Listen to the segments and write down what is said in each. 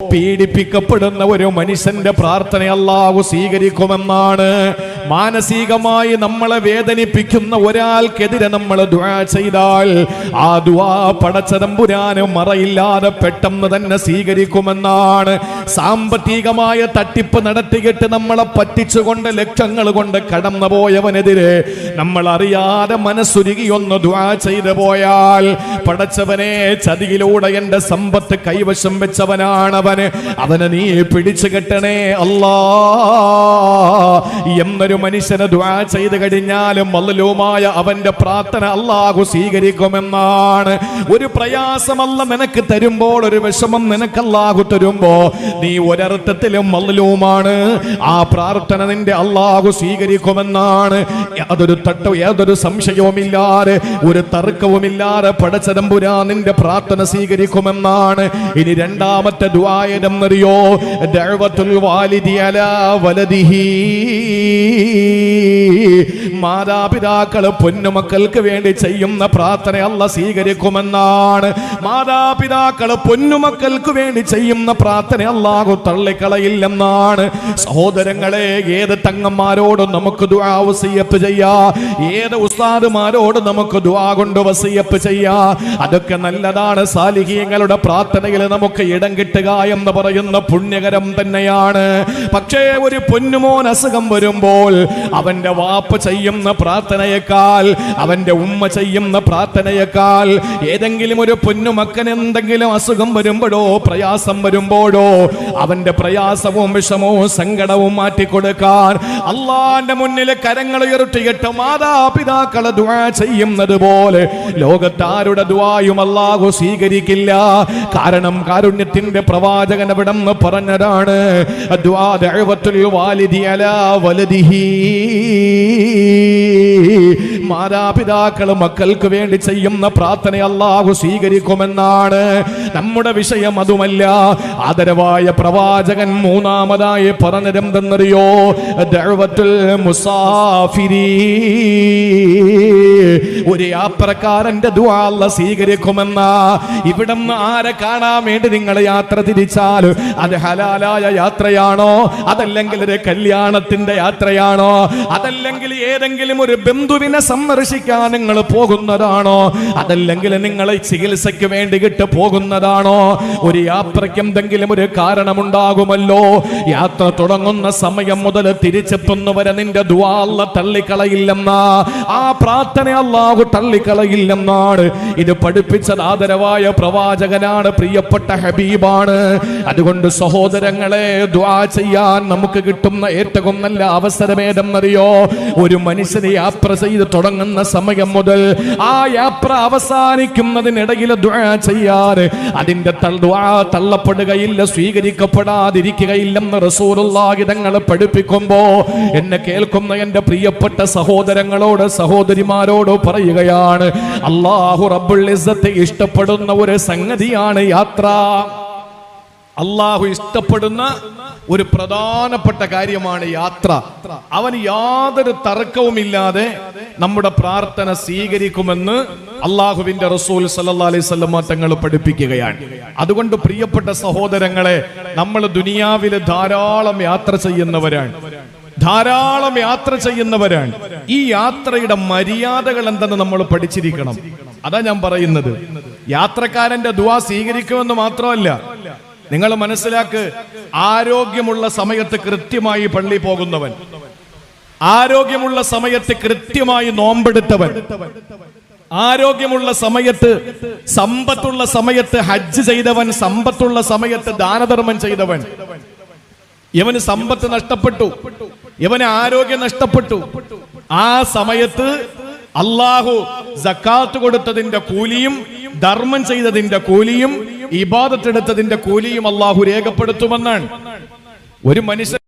പീഡിപ്പിക്കപ്പെടുന്ന ഒരു മനുഷ്യന്റെ പ്രാർത്ഥന അല്ലാഹു സ്വീകരിക്കുമെന്നാണ് മാനസികമായി നമ്മളെ വേദനിപ്പിക്കുന്ന ഒരാൾക്കെതിരെ നമ്മൾ ദുആ ചെയ്താൽ ആ ദുആ പടച്ചതമ്പുരാന് മറയില്ലാതെ പെട്ടെന്ന് തന്നെ സ്വീകരിക്കുമെന്നാണ്. സാമ്പത്തികമായ തട്ടിപ്പ് നടത്തിയിട്ട് നമ്മളെ പറ്റിച്ചുകൊണ്ട് ലക്ഷങ്ങൾ കൊണ്ട് കടന്നു പോയവനെതിരെ നമ്മൾ അറിയാതെ മനസ്സുരുകി ഒന്ന് ദുആ ചെയ്തു പോയാൽ പടച്ചവനെ ചതിയിലൂടെ എന്റെ സമ്പത്ത് കൈവശം വെച്ചവനാണവന് അവനെ നീ പിടിച്ചു കെട്ടണേ അല്ലാ. എന്നൊരു മനുഷ്യന് ദ്വാ ചെയ്ത് കഴിഞ്ഞാലും മല്ലലുമായ അവന്റെ പ്രാർത്ഥന അള്ളാഹു സ്വീകരിക്കുമെന്നാണ്. ഒരു പ്രയാസമല്ല നിനക്ക് തരുമ്പോൾ ഒരു വിഷമം നിനക്ക് അല്ലാഹു തരുമ്പോ നീ ഒരർത്ഥത്തിലും മല്ലലുമാണ് ആ പ്രാർത്ഥന നിന്റെ അള്ളാഹു സ്വീകരിക്കുമെന്നാണ്. യാതൊരു തട്ടോ യാതൊരു സംശയവുമില്ലാതെ ഒരു തർക്കവുമില്ലാതെ പടച്ചതമ്പുരാ നിന്റെ പ്രാർത്ഥന സ്വീകരിക്കുമെന്നാണ്. ഇനി രണ്ടാമത്തെ ദ്വായനെന്നറിയോ ദൈവത്തുൽ വാലിദി അല വലദിഹി. മാതാപിതാക്കൾ പൊന്നുമക്കൾക്ക് വേണ്ടി ചെയ്യുന്ന പ്രാർത്ഥന അല്ല സ്വീകരിക്കുമെന്നാണ്. മാതാപിതാക്കൾ പൊന്നുമക്കൾക്ക് വേണ്ടി ചെയ്യുന്ന പ്രാർത്ഥന അല്ലാഹു തള്ളിക്കളയില്ലെന്നാണ്. സഹോദരങ്ങളെ ഏത് തങ്ങന്മാരോടും നമുക്ക് ദുആ വസിയപ്പ് ചെയ്യാ? ഏത് ഉസ്താദുമാരോട് നമുക്ക് ദുആ കൊണ്ട് വസിയപ്പ് ചെയ്യാ? അതൊക്കെ നല്ലതാണ്. സാലിഹീങ്ങളുടെ പ്രാർത്ഥനയിൽ നമുക്ക് ഇടം കിട്ടുക എന്ന് പറയുന്ന പുണ്യകരം തന്നെയാണ്. പക്ഷേ ഒരു പൊന്നുമോൻ അസുഖം വരുമ്പോൾ അവന്റെ വാപ്പ ചെയ്യുന്ന പ്രാർത്ഥനയേക്കാൾ അവന്റെ ഉമ്മ ചെയ്യുന്ന പ്രാർത്ഥനയേക്കാൾ ഏതെങ്കിലും ഒരു പൊന്നുമക്കൻ എന്തെങ്കിലും അസുഖം വരുമ്പോഴോ പ്രയാസം വരുമ്പോഴോ അവന്റെ പ്രയാസവും വിഷമവും സങ്കടവും മാറ്റിക്കൊടുക്കാൻ അള്ളാന്റെ മുന്നിൽ കരങ്ങൾ ഉയർത്തിയിട്ട് മാതാപിതാക്കളെ ദുആ ചെയ്യുന്നത് പോലെ ലോകത്താരുടെ ദ്വായും അല്ലാഹു സ്വീകരിക്കില്ല. കാരണം കാരുണ്യത്തിന്റെ പ്രവാചകൻ അവിടെ പറഞ്ഞതാണ് ദഅവത്തുൽ വലദിഹി മാതാപിതാക്കൾ മക്കൾക്ക് വേണ്ടി ചെയ്യുന്ന പ്രാർത്ഥന അള്ളാഹു സ്വീകരിക്കുമെന്നാണ്. നമ്മുടെ വിഷയം അതുമല്ല. ആദരവായ പ്രവാചകൻ മൂന്നാമതായി പറഞ്ഞതെന്തെന്നറിയോ? ദഅവത്തുൽ മുസാഫിരി. ഒരു യാത്രക്കാരന്റെ ദുആ അല്ല സ്വീകരിക്കുമെന്ന. ഇവിടുന്ന് ആരെ കാണാൻ വേണ്ടി നിങ്ങൾ യാത്ര തിരിച്ചാൽ അത് ഹലാലായ യാത്രയാണോ? അതല്ലെങ്കിൽ ഒരു കല്യാണത്തിന്റെ യാത്രയാണോ? അതല്ലെങ്കിൽ ഏതെങ്കിലും ഒരു ബന്ധുവിനെ സന്ദർശിക്കാൻ നിങ്ങൾ പോകുന്നതാണോ? അതല്ലെങ്കിൽ നിങ്ങൾ ചികിത്സയ്ക്ക് വേണ്ടി കിട്ട് പോകുന്നതാണോ? ഒരു യാത്രയ്ക്ക് എന്തെങ്കിലും ഒരു കാരണമുണ്ടാകുമല്ലോ? യാത്ര തുടങ്ങുന്ന സമയം മുതൽ തിരിച്ചെത്തുന്നവരെ നിന്റെ ദുആ അല്ല തള്ളിക്കളയില്ലെന്ന. ആ പ്രാർത്ഥന അല്ലാഹു തള്ളിക്കളയില്ലെന്നാണ്. ഇത് പഠിപ്പിച്ചത് ആദരവായ പ്രവാചകനാണ് പ്രിയപ്പെട്ട ഹബീബാണ്. അതുകൊണ്ട് സഹോദരങ്ങളെ ദ്വാ ചെയ്യാൻ നമുക്ക് കിട്ടുന്ന ഏറ്റവും നല്ല അവസരമേതെന്നറിയോ ഒരു മനുഷ്യന് യാത്ര ചെയ്ത് തുടങ്ങുന്ന സമയം മുതൽ ആ യാത്ര അവസാനിക്കുന്നതിനിടയിൽ ദുആ ചെയ്യാൻ അതിന്റെ തള്ളപ്പെടുകയില്ല സ്വീകരിക്കപ്പെടാതിരിക്കുകയില്ലെന്ന് റസൂലുള്ളാഹി തങ്ങൾ പഠിപ്പിക്കുമ്പോ എന്നെ കേൾക്കുന്ന എന്റെ പ്രിയപ്പെട്ട സഹോദരങ്ങളോട് സഹോദരിമാരോട് പറയുകയാണ് അള്ളാഹു റബ്ബുൽ ഇസ്സത്തെ ഇഷ്ടപ്പെടുന്ന ഒരു സംഗതിയാണ് യാത്ര. അള്ളാഹു ഇഷ്ടപ്പെടുന്ന ഒരു പ്രധാനപ്പെട്ട കാര്യമാണ് യാത്ര. അവൻ യാതൊരു തർക്കവുമില്ലാതെ നമ്മുടെ പ്രാർത്ഥന സ്വീകരിക്കുമെന്ന് അള്ളാഹുവിന്റെ റസൂൽ സല്ലല്ലാഹു അലൈഹി വസല്ലമ തങ്ങൾ പഠിപ്പിക്കുകയാണ്. അതുകൊണ്ട് പ്രിയപ്പെട്ട സഹോദരങ്ങളെ നമ്മൾ ദുനിയാവിൽ ധാരാളം യാത്ര ചെയ്യുന്നവരാണ്. ധാരാളം യാത്ര ചെയ്യുന്നവരാണ്. ഈ യാത്രയുടെ മര്യാദകൾ എന്തെന്ന് നമ്മൾ പഠിച്ചിരിക്കണം. അതാ ഞാൻ പറയുന്നത്. യാത്രക്കാരന്റെ ദുവാ സ്വീകരിക്കുമെന്ന് മാത്രമല്ല നിങ്ങൾ മനസ്സിലാക്ക് ആരോഗ്യമുള്ള സമയത്ത് കൃത്യമായി പള്ളി പോകുന്നവൻ. ആരോഗ്യമുള്ള സമയത്ത് കൃത്യമായി നോമ്പെടുത്തവൻ. ആരോഗ്യമുള്ള സമയത്ത് സമ്പത്തുള്ള സമയത്ത് ഹജ്ജ് ചെയ്തവൻ സമ്പത്തുള്ള സമയത്ത് ദാനധർമ്മം ചെയ്തവൻ. ഇവന് സമ്പത്ത് നഷ്ടപ്പെട്ടു. ഇവന് ആരോഗ്യം നഷ്ടപ്പെട്ടു. ആ സമയത്ത് അള്ളാഹു സക്കാത്ത് കൊടുത്തതിന്റെ കൂലിയും ധർമ്മം ചെയ്തതിന്റെ കൂലിയും ഇബാദത്തെടുത്തതിന്റെ കൂലിയും അള്ളാഹു രേഖപ്പെടുത്തുമെന്നാണ്. ഒരു മനുഷ്യൻ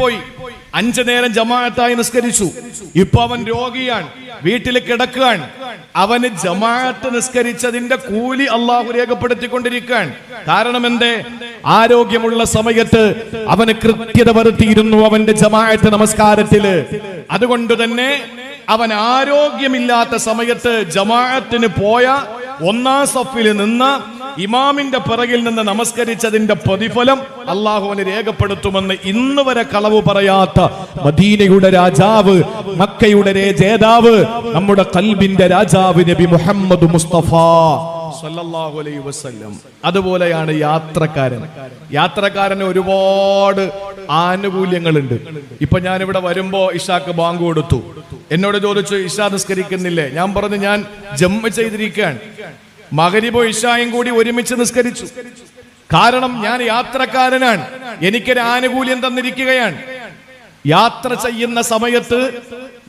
പോയി. അഞ്ചു നേരം ജമാഅത്തായി നിസ്കരിച്ചു. ഇപ്പൊ അവൻ രോഗിയാണ്. വീട്ടിൽ കിടക്കുകയാണ്. അവന് ജമാഅത്ത് നിസ്കരിച്ചതിന്റെ കൂലി അള്ളാഹു രേഖപ്പെടുത്തിക്കൊണ്ടിരിക്കുകയാണ്. കാരണം എന്തേ? ആരോഗ്യമുള്ള സമയത്ത് അവന് കൃത്യത വരുത്തിയിരുന്നു അവന്റെ ജമാഅത്ത് നമസ്കാരത്തിൽ. അതുകൊണ്ട് തന്നെ അവൻ ആരോഗ്യമില്ലാത്ത സമയത്ത് ജമാഅത്തിന് പോയ ഒന്നാം സഫിൽ നിന്ന് ഇമാമിന്റെ പിറകിൽ നിന്ന് നമസ്കരിച്ചതിന്റെ പ്രതിഫലം അള്ളാഹുവിന് രേഖപ്പെടുത്തുമെന്ന് ഇന്ന് വരെ കളവ് പറയാത്ത മദീനയുടെ രാജാവ് മക്കയുടെ ജേതാവ് നമ്മുടെ കൽബിന്റെ രാജാവ് നബി മുഹമ്മദ് മുസ്തഫ. സല്ലല്ലാഹു അലൈഹി വസല്ലം. അതുപോലെയാണ് യാത്രക്കാരൻ. യാത്രക്കാരന് ഒരുപാട് ആനുകൂല്യങ്ങളുണ്ട്. ഇപ്പൊ ഞാൻ ഇവിടെ വരുമ്പോ ഇഷാക്ക് ബാങ്ക് കൊടുത്തു. എന്നോട് ചോദിച്ചു ഇഷ നിസ്കരിക്കുന്നില്ലേ? ഞാൻ പറഞ്ഞു ഞാൻ ജമ്മ ചെയ്തിരിക്കുകയാണ്. മകരിബോ ഇഷായും കൂടി ഒരുമിച്ച് നിസ്കരിച്ചു. കാരണം ഞാൻ യാത്രക്കാരനാണ്. എനിക്കൊരു ആനുകൂല്യം തന്നിരിക്കുകയാണ്. യാത്ര ചെയ്യുന്ന സമയത്ത്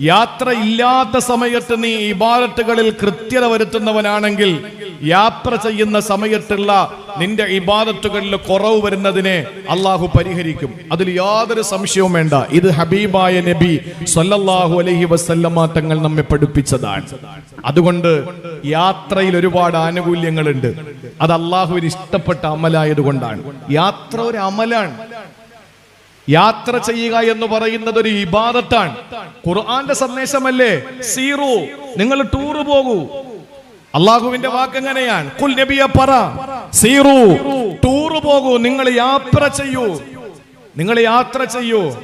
യാത്ര ഇല്ലാത്ത സമയത്ത് നീ ഇബാലത്തുകളിൽ കൃത്യത വരുത്തുന്നവനാണെങ്കിൽ യാത്ര ചെയ്യുന്ന സമയത്തുള്ള നിന്റെ ഇബാദത്തുകളിൽ കുറവ് വരുന്നതിനെ അള്ളാഹു പരിഹരിക്കും. അതിൽ യാതൊരു സംശയവും വേണ്ട. ഇത് ഹബീബായ നബി സല്ലല്ലാഹു അലഹി വസല്ലമ തങ്ങൾ നമ്മെ പഠിപ്പിച്ചതാണ്. അതുകൊണ്ട് യാത്രയിൽ ഒരുപാട് ആനുകൂല്യങ്ങളുണ്ട്. അത് അള്ളാഹുവിന് ഇഷ്ടപ്പെട്ട അമലായത് കൊണ്ടാണ് യാത്ര ഒരു അമലാണ്. യാത്ര ചെയ്യുക എന്ന് പറയുന്നത് ഒരു ഇബാദത്താണ്. ഖുർആന്റെ സന്ദേശമല്ലേ? സീറു നിങ്ങൾ ടൂർ പോകൂ. അള്ളാഹുവിന്റെ വാക്ക് എങ്ങനെയാണ് കുൽ നബിയ പറ. സീറു. ടൂർ പോകൂ. നിങ്ങൾ യാത്ര ചെയ്യൂ. നിങ്ങൾ യാത്ര ചെയ്യൂ.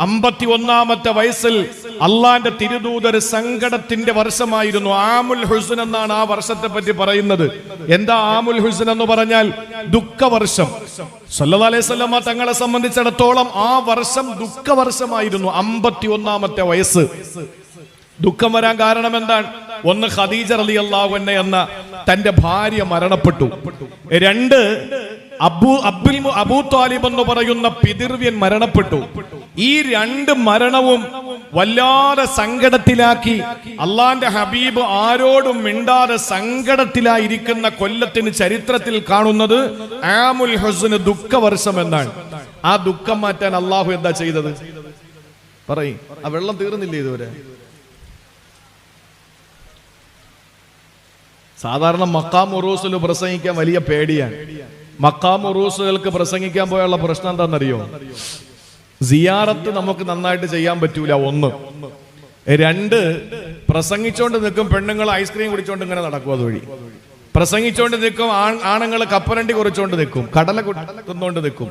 അമ്പത്തി ഒന്നാമത്തെ വയസ്സിൽ അള്ളാന്റെ തിരുദൂതർ സങ്കടത്തിന്റെ വർഷമായിരുന്നു. ആമുൽ ഹുസൻ എന്നാണ് ആ വർഷത്തെ പറ്റി പറയുന്നത്. എന്താ ആമുൽ ഹുസൻ എന്ന് പറഞ്ഞാൽ ദുഃഖവർഷം. സല്ലല്ലാഹു അലൈഹി തങ്ങളെ സംബന്ധിച്ചിടത്തോളം ആ വർഷം ദുഃഖവർഷമായിരുന്നു. അമ്പത്തി ഒന്നാമത്തെ വയസ്സ്. ദുഃഖം വരാൻ കാരണം എന്താണ്? ഒന്ന് ഖദീജ അലി അള്ളാഹു എന്ന തന്റെ ഭാര്യ മരണപ്പെട്ടു. രണ്ട് അബു അബ്ദുൽ അബൂ താലിബ് എന്ന് പറയുന്ന പിതിർവ്യൻ മരണപ്പെട്ടു. ഈ രണ്ട് മരണവും വല്ലാതെ സങ്കടത്തിലാക്കി അള്ളാന്റെ ഹബീബ് ആരോടും മിണ്ടാതെ സങ്കടത്തിലായിരിക്കുന്ന കൊല്ലത്തിന് ചരിത്രത്തിൽ കാണുന്നത് ആമുൽ ഹുസ്ന് ദുഃഖവർഷം എന്നാണ്. ആ ദുഃഖം മാറ്റാൻ അള്ളാഹു എന്താ ചെയ്തത്? പറയും ആ വെള്ളം തീർന്നില്ലേ ഇതുവരെ? സാധാരണ മക്കാം ഉറൂസിൽ പ്രസംഗിക്കാൻ വലിയ പേടിയാണ്. മക്കാം ഉറൂസുകൾക്ക് പ്രസംഗിക്കാൻ പോയുള്ള പ്രശ്നം എന്താണെന്നറിയോ? സിയാറത്ത് നമുക്ക് നന്നായിട്ട് ചെയ്യാൻ പറ്റൂല ഒന്ന്. രണ്ട് പ്രസംഗിച്ചോണ്ട് നിൽക്കും പെണ്ണുങ്ങൾ ഐസ്ക്രീം കുടിച്ചോണ്ട് ഇങ്ങനെ നടക്കും അതുവഴി. പ്രസംഗിച്ചോണ്ട് നിൽക്കും ആണുങ്ങൾ കപ്പലണ്ടി കുറിച്ചോണ്ട് നിൽക്കും കടല കു- തിന്നോണ്ട് നിൽക്കും.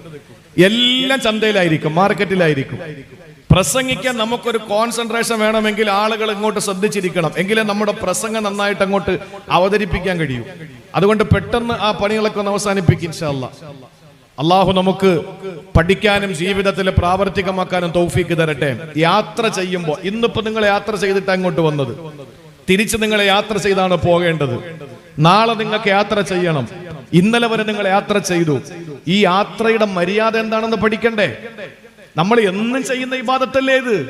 എല്ലാം ചന്തയിലായിരിക്കും മാർക്കറ്റിലായിരിക്കും. പ്രസംഗിക്കാൻ നമുക്കൊരു കോൺസെൻട്രേഷൻ വേണമെങ്കിൽ ആളുകൾ ഇങ്ങോട്ട് ശ്രദ്ധിച്ചിരിക്കണം. എങ്കിലേ നമ്മുടെ പ്രസംഗം നന്നായിട്ട് അങ്ങോട്ട് അവതരിപ്പിക്കാൻ കഴിയൂ. അതുകൊണ്ട് പെട്ടെന്ന് ആ പണികളൊക്കെ ഒന്ന് അവസാനിപ്പിക്കും അള്ളാഹു നമുക്ക് പഠിക്കാനും ജീവിതത്തിൽ പ്രാവർത്തികമാക്കാനും തൗഫീക്ക് തരട്ടെ. യാത്ര ചെയ്യുമ്പോൾ ഇന്നിപ്പോ നിങ്ങൾ യാത്ര ചെയ്തിട്ട് അങ്ങോട്ട് വന്നത്. തിരിച്ച് നിങ്ങൾ യാത്ര ചെയ്താണ് പോകേണ്ടത്. നാളെ നിങ്ങൾക്ക് യാത്ര ചെയ്യണം. ഇന്നലെ വരെ നിങ്ങൾ യാത്ര ചെയ്തു. ഈ യാത്രയുടെ മര്യാദ എന്താണെന്ന് പഠിക്കണ്ടേ? നമ്മൾ എന്നും ചെയ്യുന്ന ഇബാദത്തല്ലേ ഇത്?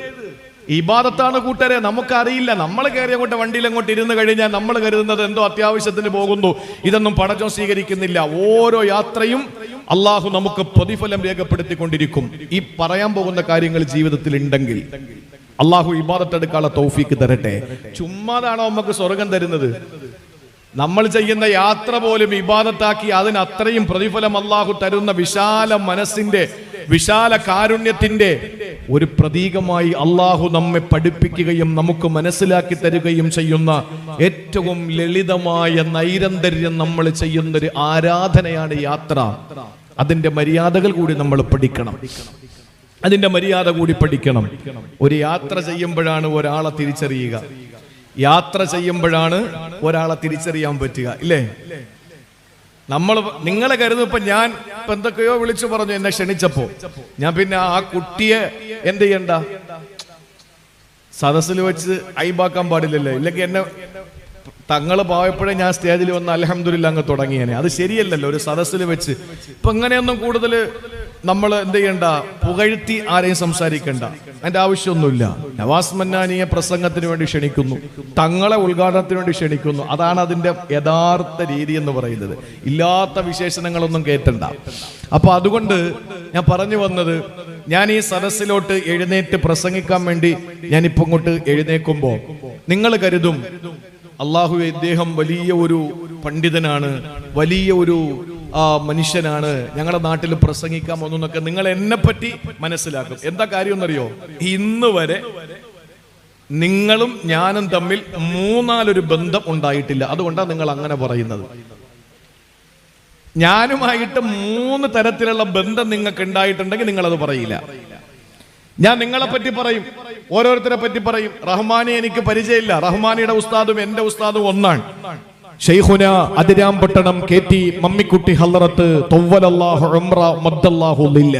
ഇബാദത്താണ് കൂട്ടരെ നമുക്കറിയില്ല. നമ്മൾ കയറി അങ്ങോട്ട് വണ്ടിയിൽ അങ്ങോട്ട് ഇരുന്ന് കഴിഞ്ഞാൽ നമ്മൾ കരുതുന്നത് എന്തോ അത്യാവശ്യത്തിന് പോകുന്നു. ഇതൊന്നും പടച്ചോ സ്വീകരിക്കുന്നില്ല. ഓരോ യാത്രയും അള്ളാഹു നമുക്ക് പ്രതിഫലം രേഖപ്പെടുത്തിക്കൊണ്ടിരിക്കും. ഈ പറയാൻ പോകുന്ന കാര്യങ്ങൾ ജീവിതത്തിൽ ഉണ്ടെങ്കിൽ അള്ളാഹു ഇബാദത്തെടുക്കാനുള്ള തൗഫീക്ക് തരട്ടെ. ചുമ്മാതാണോ നമുക്ക് സ്വർഗം തരുന്നത്? നമ്മൾ ചെയ്യുന്ന യാത്ര പോലും ഇബാദത്താക്കി അതിന് അത്രയും പ്രതിഫലം അള്ളാഹു തരുന്ന വിശാല മനസ്സിന്റെ വിശാല കാരുണ്യത്തിന്റെ ഒരു പ്രതീകമായി അള്ളാഹു നമ്മെ പഠിപ്പിക്കുകയും നമുക്ക് മനസ്സിലാക്കി തരികയും ചെയ്യുന്ന ഏറ്റവും ലളിതമായ നൈരന്തര്യം നമ്മൾ ചെയ്യുന്ന ഒരു ആരാധനയാണ് യാത്ര. അതിന്റെ മര്യാദകൾ കൂടി നമ്മൾ പഠിക്കണം. അതിന്റെ മര്യാദ കൂടി പഠിക്കണം. ഒരു യാത്ര ചെയ്യുമ്പോഴാണ് ഒരാളെ തിരിച്ചറിയുക. യാത്ര ചെയ്യുമ്പോഴാണ് ഒരാളെ തിരിച്ചറിയാൻ പറ്റുക ഇല്ലേ? നമ്മൾ നിങ്ങളെ കരുതും ഇപ്പൊ ഞാൻ ഇപ്പൊ എന്തൊക്കെയോ വിളിച്ചു പറഞ്ഞു എന്നെ ക്ഷണിച്ചപ്പോ ഞാൻ പിന്നെ ആ കുട്ടിയെ എന്ത് ചെയ്യണ്ട? സദസ്സിൽ വെച്ച് അയിമ്പാക്കാൻ പാടില്ലല്ലേ. ഇല്ലെങ്കിൽ എന്നെ തങ്ങൾ പോയപ്പോഴേ ഞാൻ സ്റ്റേജിൽ വന്ന് അലഹമ്മദില്ല അങ്ങ് തുടങ്ങിയനെ. അത് ശരിയല്ലല്ലോ ഒരു സദസ്സിൽ വെച്ച്. ഇപ്പൊ ഇങ്ങനെയൊന്നും കൂടുതൽ നമ്മൾ എന്ത് ചെയ്യണ്ട? പുകഴ്ത്തി ആരെയും സംസാരിക്കണ്ട. അതിന്റെ ആവശ്യമൊന്നുമില്ല. നവാസ് മന്നാനിയെ പ്രസംഗത്തിന് വേണ്ടി ക്ഷണിക്കുന്നു. തങ്ങളെ ഉദ്ഘാടനത്തിന് വേണ്ടി ക്ഷണിക്കുന്നു. അതാണ് അതിന്റെ യഥാർത്ഥ രീതി എന്ന് പറയുന്നത്. ഇല്ലാത്ത വിശേഷണങ്ങളൊന്നും കേറ്റണ്ട അപ്പൊ അതുകൊണ്ട് ഞാൻ പറഞ്ഞു വന്നത് ഞാൻ ഈ സദസ്സിലോട്ട് എഴുന്നേറ്റ് പ്രസംഗിക്കാൻ വേണ്ടി ഞാൻ ഇപ്പൊ ഇങ്ങോട്ട് എഴുന്നേക്കുമ്പോ നിങ്ങൾ കരുതും അള്ളാഹു ഇദ്ദേഹം വലിയ ഒരു പണ്ഡിതനാണ് വലിയ ഒരു മനുഷ്യനാണ് ഞങ്ങളുടെ നാട്ടിൽ പ്രസംഗിക്കാൻ വന്നൊക്കെ നിങ്ങൾ എന്നെ പറ്റി മനസ്സിലാക്കും. എന്താ കാര്യം എന്നറിയോ ഇന്ന് വരെ നിങ്ങളും ഞാനും തമ്മിൽ മൂന്നാലൊരു ബന്ധം ഉണ്ടായിട്ടില്ല. അതുകൊണ്ടാണ് നിങ്ങൾ അങ്ങനെ പറയുന്നത്. ഞാനുമായിട്ട് മൂന്ന് തരത്തിലുള്ള ബന്ധം നിങ്ങൾക്ക് ഉണ്ടായിട്ടുണ്ടെങ്കിൽ നിങ്ങൾ അത് പറയില്ല. ഞാൻ നിങ്ങളെ പറ്റി പറയും. ഓരോരുത്തരെ പറ്റി പറയും. റഹ്മാനെ എനിക്ക് പരിചയമില്ല. റഹ്മാനിയുടെ ഉസ്താദും എന്റെ ഉസ്താദും ഒന്നാണ്. ഷെയ്ഖുന അതിരാമ്പട്ടണം കെ ടി മമ്മിക്കുട്ടി ഹല്ലറത്ത് തൊവ്വലല്ലാഹു ഉംറ മദ്ദല്ലാഹു ലില്ല.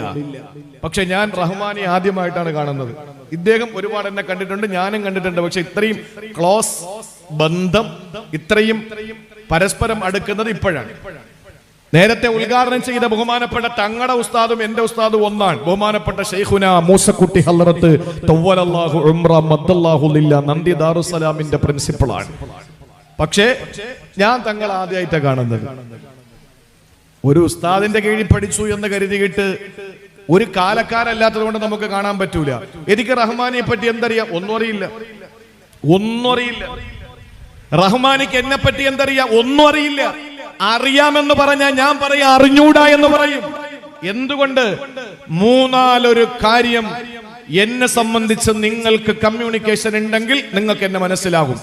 പക്ഷെ ഞാൻ റഹ്മാനെ ആദ്യമായിട്ടാണ് കാണുന്നത്. ഇദ്ദേഹം ഒരുപാട് എന്നെ കണ്ടിട്ടുണ്ട് ഞാനും കണ്ടിട്ടുണ്ട്. പക്ഷെ ഇത്രയും ക്ലോസ് ബന്ധം ഇത്രയും പരസ്പരം അടുക്കുന്നത് ഇപ്പോഴാണ്. നേരത്തെ ഉദ്ഘാടനം ചെയ്ത ബഹുമാനപ്പെട്ട തങ്ങളുടെ ഉസ്താദും എന്റെ ഉസ്താദും ഒന്നാണ്. ബഹുമാനപ്പെട്ട ഷെയ്ഖുന മൂസക്കുട്ടി ഹല്ലറത്ത് തൊവ്വലല്ലാഹു ഉംറ മദ്ദല്ലാഹു ലില്ല നന്ദി ദാറുസലാമിന്റെ പ്രിൻസിപ്പളാണ്. പക്ഷേ ഞാൻ തങ്ങൾ ആദ്യമായിട്ടാണ് കാണുന്നത്. ഒരു ഉസ്താദിന്റെ കീഴിൽ പഠിച്ചു എന്ന് കരുതിയിട്ട് ഒരു കാലക്കാരല്ലാത്തത് കൊണ്ട് നമുക്ക് കാണാൻ പറ്റൂല. എനിക്ക് റഹ്മാനെ പറ്റി എന്തറിയാം? ഒന്നും അറിയില്ല. ഒന്നും അറിയില്ല. റഹ്മാനിക്ക് എന്നെ പറ്റി എന്തറിയാം? ഒന്നും അറിയില്ല. അറിയാമെന്ന് പറഞ്ഞാൽ ഞാൻ പറയാ അറിഞ്ഞൂടാ എന്ന് പറയും. എന്തുകൊണ്ട്? മൂന്നാലൊരു കാര്യം എന്നെ സംബന്ധിച്ച് നിങ്ങൾക്ക് കമ്മ്യൂണിക്കേഷൻ ഉണ്ടെങ്കിൽ നിങ്ങൾക്ക് എന്നെ മനസ്സിലാകും.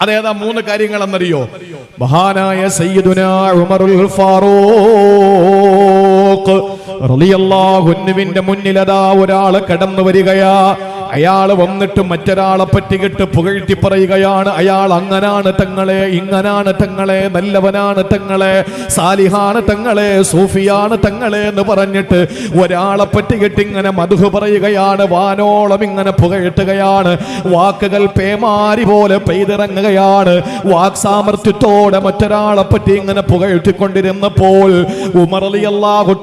അതേതാ മൂന്ന് കാര്യങ്ങൾ എന്നറിയോ മഹാനായ സയ്യിദുന ഉമറുൽ ഫാറൂഖ് റളിയല്ലാഹു അൻഹുവിന്റെ മുന്നിൽ അതാ ഒരാൾ കടന്നു വരികയാ. അയാൾ വന്നിട്ട് മറ്റൊരാളെ പറ്റിയിട്ട് പുകഴ്ത്തി പറയുകയാണ്. അയാൾ അങ്ങനാണ് തങ്ങളെ ഇങ്ങനാണ് തങ്ങളെ നല്ലവനാണ് തങ്ങളെ സാലിഹാണ് തങ്ങളെ സൂഫിയാണ് തങ്ങളെ എന്ന് പറഞ്ഞിട്ട് ഒരാളെ പറ്റിയിട്ട് ഇങ്ങനെ മധു പറയുകയാണ്. വാനോളം ഇങ്ങനെ പുകഴ്ത്തുകയാണ്. വാക്കുകൾ പേമാരി പോലെ പെയ്തിറങ്ങുകയാണ്. വാക് സാമർത്ഥ്യത്തോടെ മറ്റൊരാളെ പറ്റി ഇങ്ങനെ പുകഴ്ത്തിക്കൊണ്ടിരുന്നപ്പോൾ ഉമർ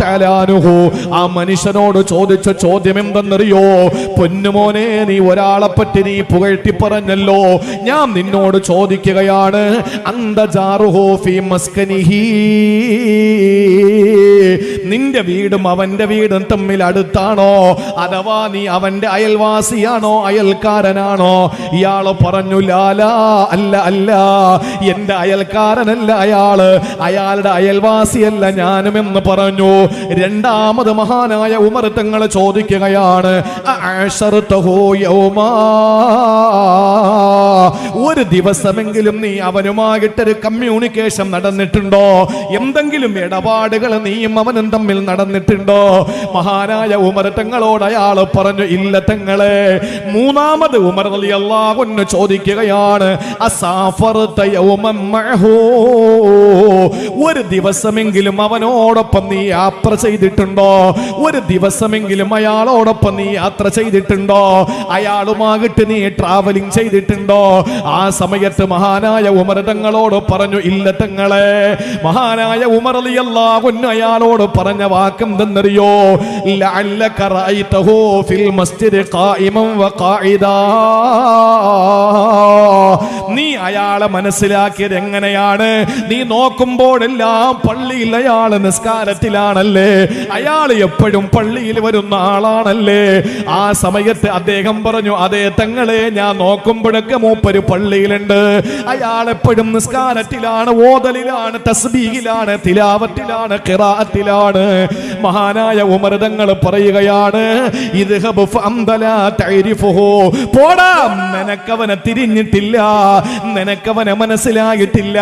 തആലാനുഹു ആ മനുഷ്യനോട് ചോദിച്ച ചോദ്യം എന്തെന്നറിയോ പൊന്നുമോനെ നീ ഒരാളെ പറ്റി നീ പുകഴ്ത്തി പറഞ്ഞല്ലോ. ഞാൻ നിന്നോട് ചോദിക്കുകയാണ് അന്തജാറുഹോഫി മസ്കനിഹി? നിന്റെ വീടും അവന്റെ വീടും തമ്മിൽ അടുത്താണോ? അഥവാ നീ അവന്റെ അയൽവാസിയാണോ അയൽക്കാരനാണോ? ഇയാൾ പറഞ്ഞു ലാലാ അല്ല അല്ല. എന്റെ അയൽക്കാരനല്ല അയാൾ. അയാളുടെ അയൽവാസിയല്ല ഞാനും എന്ന് പറഞ്ഞു. രണ്ടാമത് മഹാനായ ഉമർ തങ്ങൾ ചോദിക്കുകയാണ് യൗമാ. ഒരു ദിവസമെങ്കിലും നീ അവനുമായിട്ടൊരു കമ്മ്യൂണിക്കേഷൻ നടന്നിട്ടുണ്ടോ? എന്തെങ്കിലും ഇടപാടുകൾ നീയും അവനും തമ്മിൽ നടന്നിട്ടുണ്ടോ? മഹാനായ ഉമർ തങ്ങളോട് അയാൾ പറഞ്ഞു ഇല്ല തങ്ങളെ. മൂന്നാമത് ഉമർ അലി അള്ളാഹുന്ന് ചോദിക്കുകയാണ്. ഒരു ദിവസമെങ്കിലും അവനോടൊപ്പം നീ യാത്ര ചെയ്തിട്ടുണ്ടോ? ഒരു ദിവസമെങ്കിലും അയാളോടൊപ്പം നീ യാത്ര ചെയ്തിട്ടുണ്ടോ? അയാളുമാകിട്ട് നീ ട്രാവലിംഗ് ചെയ്തിട്ടുണ്ടോ? ആ സമയത്ത് മഹാനായ ഉമർ തങ്ങളോട് പറഞ്ഞു ഇല്ല തങ്ങളെ മഹാനായ ഉമർ അലിയല്ലാകുന്നു അയാളോട് പറഞ്ഞ വാക്കും റഅയ്തഹു ഫിൽ മസ്ജിദ് ഖായിമൻ വഖാഇദാ നീ അയാളെ മനസ്സിലാക്കിയത് എങ്ങനെയാണ്? നീ നോക്കുമ്പോഴെല്ലാം പള്ളിയിൽ അയാൾ നിസ്കാരത്തിലാണല്ലേ? അയാൾ എപ്പോഴും പള്ളിയിൽ വരുന്ന ആളാണല്ലേ? ആ സമയത്ത് അദ്ദേഹം പറഞ്ഞു അതേ തങ്ങളെ ഞാൻ നോക്കുമ്പോഴൊക്കെ മൂപ്പര് പള്ളിയിലുണ്ട്. അയാൾ എപ്പോഴും നിസ്കാരത്തിലാണ് ഓതലിലാണ് തസ്ബീഹിലാണ് തിലാവത്തിലാണ് കിറാത്തിലാണ് മഹാനായ ഉമർ തങ്ങൾ പറയുകയാണ് തഅരിഫുഹു. പോടാ നിനക്കവനെ തിരിഞ്ഞിട്ടില്ല. നിനക്കവനെ മനസ്സിലായിട്ടില്ല.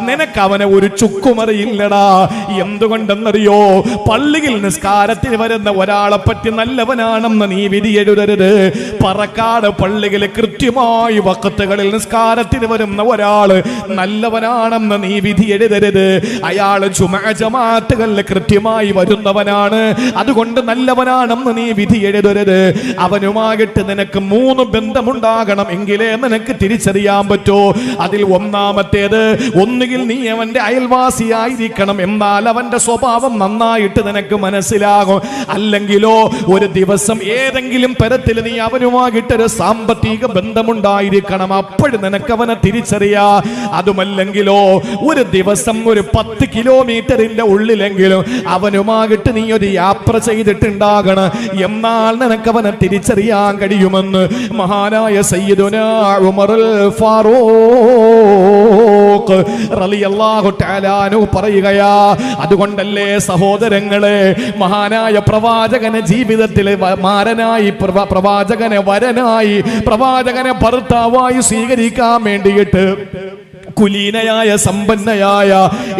നിനക്കവനെ ഒരു ചുക്കുമറിയില്ലടാ. എന്തുകൊണ്ടെന്നറിയോ? പള്ളിയിൽ നിസ്കാരത്തിന് വരുന്ന ഒരാളെ പറ്റി നല്ലവനാണെന്ന് നീ വിധി എഴുതരുത് പറക്കാട് പള്ളിയിൽ കൃത്യമായി വക്കത്തുകളിൽ നിസ്കാരത്തിന് വരുന്ന ഒരാൾ നല്ലവനാണെന്ന് നീ വിധി എഴുതരുത് അയാൾ ജുമാ ജമാഅത്തുകളിൽ കൃത്യമായി വരുന്നവനാണ്. അതുകൊണ്ട് നല്ലവനാണെന്ന് നീ വിധി എഴുതരുത് അവനുമായിട്ട് നിനക്ക് മൂന്ന് ബന്ധമുണ്ടാകണം എങ്കിലേ നിനക്ക് തിരിച്ചറിയാൻ പറ്റോ? അതിൽ ഒന്നാമത്തേത് ഒന്നുകിൽ നീ അവന്റെ അയൽവാസിയായിരിക്കണം എന്നാൽ അവന്റെ സ്വഭാവം നന്നായിട്ട് നിനക്ക് മനസ്സിലാകും. അല്ലെങ്കിലോ ഒരു ദിവസം ഏതെങ്കിലും തരത്തിൽ നീ അവനുമായിട്ടൊരു സാമ്പത്തിക ബന്ധമുണ്ടായിരിക്കണം. അപ്പോഴും നിനക്ക് അവനെ തിരിച്ചറിയാ. അതുമല്ലെങ്കിലോ ഒരു ദിവസം ഒരു പത്ത് കിലോമീറ്ററിന്റെ ഉള്ളിലെങ്കിലും അവനുമായിട്ട് നീ ഒരു യാത്ര ചെയ്തിട്ടുണ്ടാകണം. എന്നാൽ നിനക്ക് അവനെ തിരിച്ചറിയാൻ കഴിയുമെന്ന് മഹാനായ സയ്യിദുന ഉമറുൽ ഫാറൂഖ് റളിയല്ലാഹു തആല അൻഹു പറയുകയാ അതുകൊണ്ടല്ലേ സഹോദരങ്ങളെ മഹാനായ പ്രവാചകനെ ജീവിതത്തിൽ വ- മാരനായി പ്രവാചകനെ വരനായി പ്രവാചകനെ ഭർത്താവായി സ്വീകരിക്കാൻ വേണ്ടിയിട്ട് കുലീനയായ സമ്പന്നയായ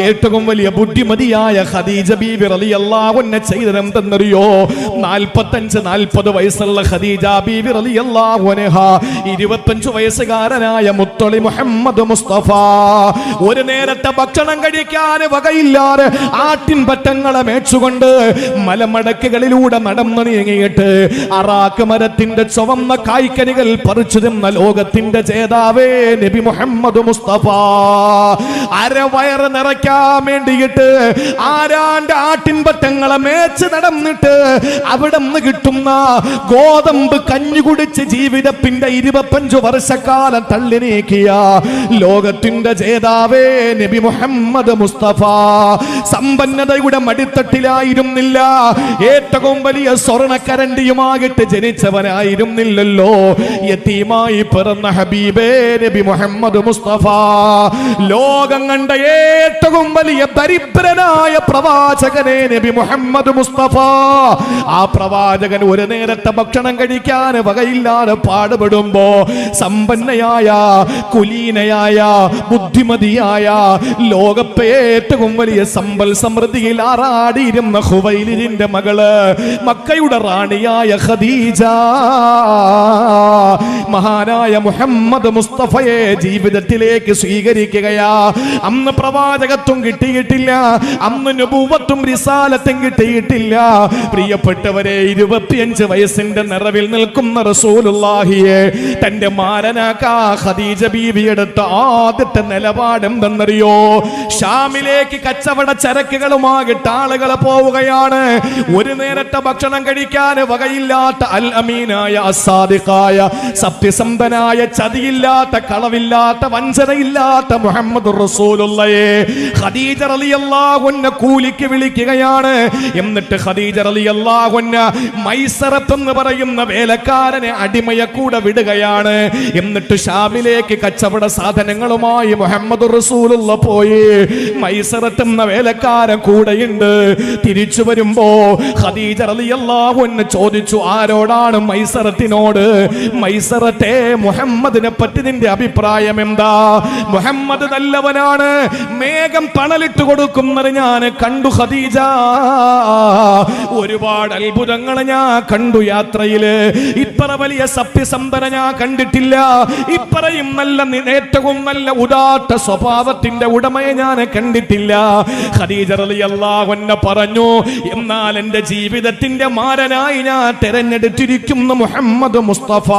ഏറ്റവും വലിയ ബുദ്ധിമതിയായ ഖദീജ ബീബി റളിയല്ലാഹു അൻഹ തന്നറിയോ നാൽപ്പത്തഞ്ച് നാൽപ്പത് വയസ്സുള്ള ഖദീജ ബീബി റളിയല്ലാഹു അൻഹ ഇരുപത്തഞ്ച് വയസ്സുകാരനായ മുത്തളി മുഹമ്മദ് മുസ്തഫ ഒരു നേരത്തെ ഭക്ഷണം കഴിക്കാൻ വകയില്ലാതെ ആട്ടിൻ പറ്റങ്ങളെ മേച്ചുകൊണ്ട് മലമടക്കുകളിലൂടെ നടന്നു നീങ്ങിയിട്ട് അറാക്ക് മരത്തിന്റെ ചുവന്ന കായ്ക്കനികൾ പറിച്ചു തിന്ന ലോകത്തിന്റെ ജേതാവേ നബി മുഹമ്മദ് മുസ്തഫ. അരവയറ് നിറയ്ക്കാൻ വേണ്ടിയിട്ട് ആരാന്റെ ആട്ടിൻപറ്റങ്ങളെ മേച്ച് നടന്നിട്ട് അവിടെ നിന്ന് കിട്ടുന്ന ഗോതമ്പ് കഞ്ഞി കുടിച്ച് ജീവിതത്തിന്റെ ഇരുപത്തഞ്ചു വർഷക്കാലം തള്ളി നീക്കിയ ലോകത്തിന്റെ ജേതാവേ നബി മുഹമ്മദ് മുസ്തഫ. സമ്പന്നതയുടെ മടിത്തട്ടിലായിരുന്നില്ല. ഏറ്റവും വലിയ സ്വർണക്കരണ്ടിയുമായിട്ട് ജനിച്ചവനായിരുന്നില്ലല്ലോ. യത്തീമായി പിറന്ന ഹബീബേ നബി മുഹമ്മദ് മുസ്തഫ. ലോകം കണ്ട ഏറ്റവും വലിയ ദരിദ്രനായ പ്രവാചകനെ നബി മുഹമ്മദ് മുസ്തഫ. ആ പ്രവാചകൻ ഒരു നേരത്തെ ഭക്ഷണം കഴിക്കാൻ വകയില്ലാതെ പാടുപെടുമ്പോ സമ്പന്നയായ കുലീനയായ ബുദ്ധിമതിയായ ലോകത്തെ ഏറ്റവും വലിയ സമ്പൽ സമൃദ്ധിയിൽ ആറാടിയിരുന്ന ഹുവൈലിന്റെ മകൾ മക്കയുടെ റാണിയായ ഖദീജ. മഹാനായ മുഹമ്മദ് മുസ്തഫയെ ജീവിതത്തിലേക്ക് സ്വീകരിക്കുകയാ. അന്ന് പ്രവാചകത്വം കിട്ടിയിട്ടില്ല. അന്ന് നുപൂവത്തും റിസാലത്തും കിട്ടിയിട്ടില്ല. പ്രിയപ്പെട്ടവരെ ഇരുപത്തിയഞ്ച് വയസ്സിന്റെ നിറവിൽ നിൽക്കുന്ന റസൂലുള്ളാഹിയെ തന്റെ മാരനാക്കാ ഖദീജ ബീവി എടുത്ത ആദ്യത്തെ നിലപാട് എന്തെന്നറിയോ ഷാമിലേക്ക് കച്ചവട ചരക്കുകളുമാകിട്ട് ആളുകൾ പോവുകയാണ്. ഒരു നേരത്തെ ഭക്ഷണം കഴിക്കാൻ വകയില്ലാത്ത അൽ അമീനായ അസാദിഖായ സത്യസന്ധനായ ചതിയില്ലാത്ത കളവില്ലാത്ത വഞ്ചനയില്ലാത്ത മുഹമ്മദ് റസൂലുള്ളയെ ഖദീജ റളിയല്ലാഹു അൻഹ കൂലിക്ക് വിളിക്കുകയാണ്. എന്നിട്ട് ഖദീജ റളിയല്ലാഹു അൻഹ മൈസറത്ത് എന്ന് പറയുന്ന വേലക്കാരനെ അടിമയെ കൂടെ വിടുകയാണ്. എന്നിട്ട് ഷാമിലേക്ക് കച്ചവട സാധനങ്ങളുമായി മുഹമ്മദ് റസൂലുള്ള പോയി. മൈസറത്ത് എന്ന വേലക്കാരൻ കൂടെയുണ്ട്. തിരിച്ചു വരുമ്പോ ഖദീജ റളിയല്ലാഹു അൻഹ ചോദിച്ചു ആരോടാണ് മൈസറത്തിനോട്? മൈസറത്തെ മുഹമ്മദിനെ പറ്റി നിന്റെ അഭിപ്രായം എന്താ? മുഹമ്മദ് നല്ലവനാണ്. മേഘം തണലിട്ട് കൊടുക്കുന്നത് ഞാൻ കണ്ടു ഖദീജ. ഒരുപാട് അത്ഭുതങ്ങൾ ഞാൻ കണ്ടു യാത്രയിൽ. ഇത്ര വലിയ സത്യസന്ധന ഞാൻ കണ്ടിട്ടില്ല. ഇപ്പറയും നല്ല ഏറ്റവും നല്ല ഉദാത്ത സ്വഭാവത്തിന്റെ ഉടമയെ ഞാൻ കണ്ടിട്ടില്ല. ഖദീജ റളിയല്ലാഹു അൻഹ പറഞ്ഞു എന്നാൽ എന്റെ ജീവിതത്തിന്റെ മാരനായി ഞാൻ തെരഞ്ഞെടുത്തിരിക്കുന്നു മുഹമ്മദ് മുസ്തഫ.